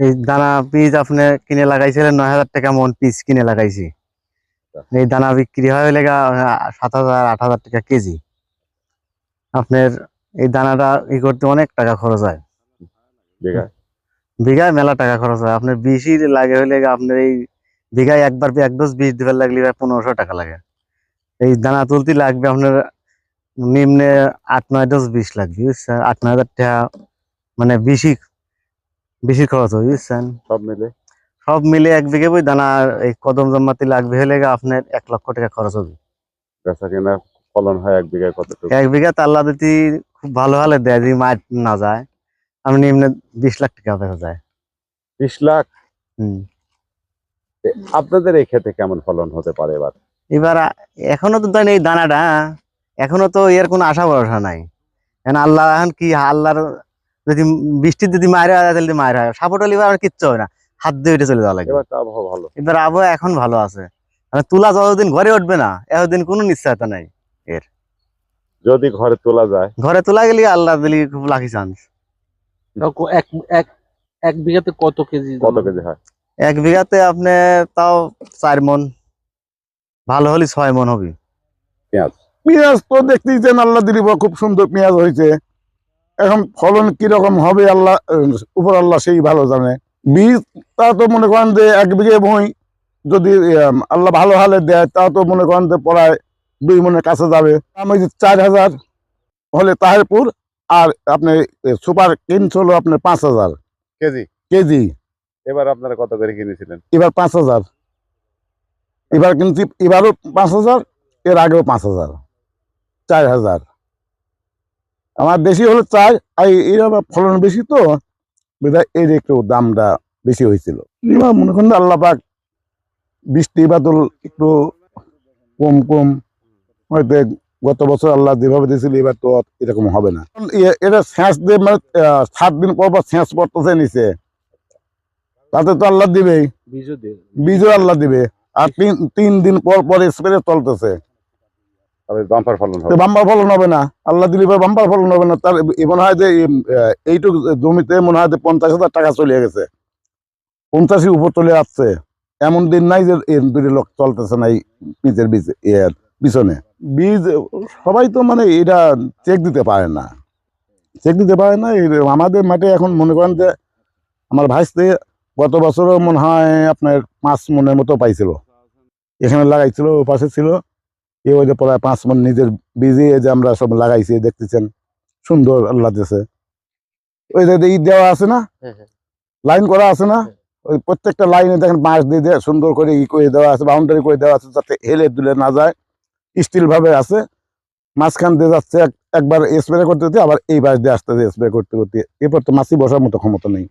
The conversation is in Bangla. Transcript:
এই দানা পিস আপনি কিনে লাগাইছিলেন নয় হাজার টাকা মন পিস কিনে লাগাইছি। এই দানা বিক্রি হয় লেগা সাত হাজার আট হাজার টাকা কেজি। আপনার এই দানাটা ই করতে অনেক টাকা খরচ হয়। বিঘায়? মেলা টাকা খরচ হয়। আপনার বিষই লাগে হলে গা আপনার এই বিঘায় একবার এক ডোজ বিষ দিবার লাগলে পনেরোশো টাকা লাগে। এই দানা তুলতে লাগবে আপনার নিম্নে আট নয় ডোজ বিষ লাগবে আট নয় হাজার টাকা মানে বেশি বেশি খরচ হবে বুঝছেন? সব মিলে। সব মিলে এক বিঘে বই দানা এই কদম জমাতে লাগবে হলে আপনার এক লক্ষ টাকা খরচ হবে। বেচা কেনা ফলন হয় এক বিঘায় কতটুকু? এক বিঘা তাল্লা যদি খুব ভালো হলে দেয় যদি মার না যায়। আপনি নিম্নে বিশ লাখ টাকা বেচা যায়। বিশ লাখ? হম। আপনাদের এই ক্ষেতে কেমন ফলন হতে পারে এবার? এবার এখনও তো দেন এই দানাটা এখনও তো এর কোনো আশা ভরসা নাই। এখন আল্লাহ এখন কি আল্লাহর যদি বৃষ্টি যদি মায়ের হয় তাহলে মায়ের হয় সাপোর্ট হলে আর কিচ্ছু হবে না। হাত দিয়ে উঠে চলে যাওয়া লাগবে। এবার আবহাওয়া ভালো। এবার আবহাওয়া এখন ভালো আছে। মানে তুলা যতদিন ঘরে উঠবে না এতদিন কোনো নিশ্চয়তা নাই এর। যদি ঘরে তোলা যায়। ঘরে তোলা গেলে আল্লাহ দিলি খুব লাকি চান্স এক এক এক বিঘাতে কত কেজি কত কেজি হয়? এক বিঘাতে আপনি তাও চার মন। ভালো হলে ছয় মন হবে। পেঁয়াজ। পেঁয়াজ তো দেখতেইছেন আল্লাহ দিলিব খুব সুন্দর পেঁয়াজ হয়েছে। এখন ফলন কীরকম হবে আল্লাহ উপর আল্লাহ সেই ভালো জানে। বীজ তা তো মনে করেন যে এক বিঘে ভুঁই যদি আল্লাহ ভালো হালে দেয় তা তো মনে করেন যে প্রায় দুই মনের কাছে যাবে। আমি যে চার হাজার হলে তাহেরপুর আর আপনি সুপার কিনছ হলো আপনার পাঁচ হাজার। কেজি? কেজি। এবার আপনারা কত করে কিনেছিলেন? এবার পাঁচ হাজার। এবার কিন্তু এবারও পাঁচ হাজার এর আগেও পাঁচ হাজার। চার হাজার। আমার বেশি হলো চার আর এর ফলন বেশি তো বিধায় এর একটু দামটা বেশি হয়েছিল। এবার মনে করেন যে আল্লাহ পাক বৃষ্টি বাদল একটু কম কম হয়তো গত বছর আল্লাহ যেভাবে দিয়েছিল এবার তো এরকম হবে না। এটা সেচ দিয়ে মানে সাত দিন পর পর সেচ পড়তেছে নিচে। তাতে তো আল্লাহ দিবেই। বীজও আল্লাহ দিবে। আর তিন তিন দিন পর পর স্প্রে চলতেছে। বাম্পার বাম্পার ফলন হবে। না। আল্লাহ বাম্পার ফলন হবে না। তার মনে হয় যে জমিতে মনে হয় যে পঞ্চাশ হাজার টাকা চলে গেছে। উপর চলে এমন দিন নাই যে লোক চলতেছে বীজ সবাই তো মানে এটা চেক দিতে পারে না। চেক দিতে পারে না। আমাদের মাঠে এখন মনে করেন যে, আমার ভাইসতে গত বছরও মনে হয় আপনার পাঁচ মনের মতো পাইছিল। এখানে লাগাইছিল পাশে ছিল। এ ওই যে প্রায় পাঁচ মন নিজের বীজে যে আমরা সব লাগাইছি দেখতেছেন সুন্দর আল্লাহ দিয়েছে। ওই যে ঈদ দেওয়া আছে না? হ্যাঁ, হ্যাঁ। লাইন করা আছে না? ওই প্রত্যেকটা লাইনে দেখেন বাঁশ দিয়ে দিয়ে সুন্দর করে ই করে দেওয়া আছে বাউন্ডারি করে দেওয়া আছে যাতে হেলে দুলে না যায় স্টিল ভাবে আছে। মাঝখান দিয়ে যাচ্ছে একবার স্প্রে করতে করতে আবার এই বাঁশ দিয়ে আসতে স্প্রে করতে করতে। এরপর তো মাছি বসার মতো ক্ষমতা নেই।